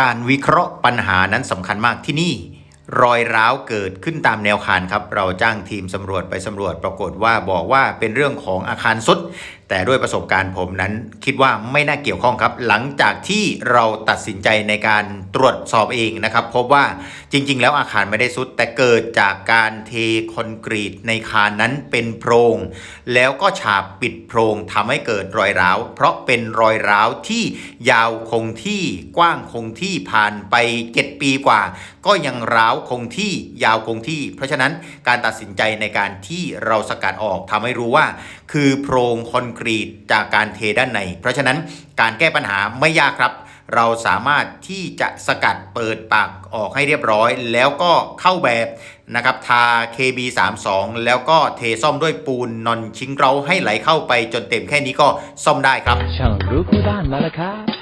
การวิเคราะห์ปัญหานั้นสำคัญมากที่นี่ รอยร้าวเกิดขึ้นตามแนวคานครับ เราจ้างทีมสำรวจไปสำรวจปรากฏว่าบอกว่าเป็นเรื่องของอาคารสุด แต่ด้วยประสบการณ์ผมนั้นคิดว่าไม่น่าเกี่ยวข้องครับ หลังจากที่เราตัดสินใจในการตรวจสอบเองนะครับ พบว่าจริง ๆ แล้วอาคารไม่ได้สุด แต่เกิดจากการเทคอนกรีตในคานนั้นเป็นโพรง แล้วก็ฉาบปิดโพรงทำให้เกิดรอยร้าว เพราะเป็นรอยร้าวที่ยาวคงที่กว้างคงที่ผ่านไป 7 ปีกว่าก็ยังร้าวคงที่ยาวคงที่ เพราะฉะนั้นการตัดสินใจในการที่เราสกัดออกทำให้รู้ว่า คือโพรงคอนกรีตจากการเทด้านใน เพราะฉะนั้นการแก้ปัญหาไม่ยากครับเราสามารถที่จะสกัดเปิดปากออกให้เรียบร้อย แล้วก็เข้าแบบนะครับทา KB32 แล้วก็เทซ่อมด้วยปูนนอนชิงเราให้ไหลเข้าไปจนเต็มแค่นี้ก็ซ่อมได้ครับช่างรู้คู่ด้านมาแล้วครับ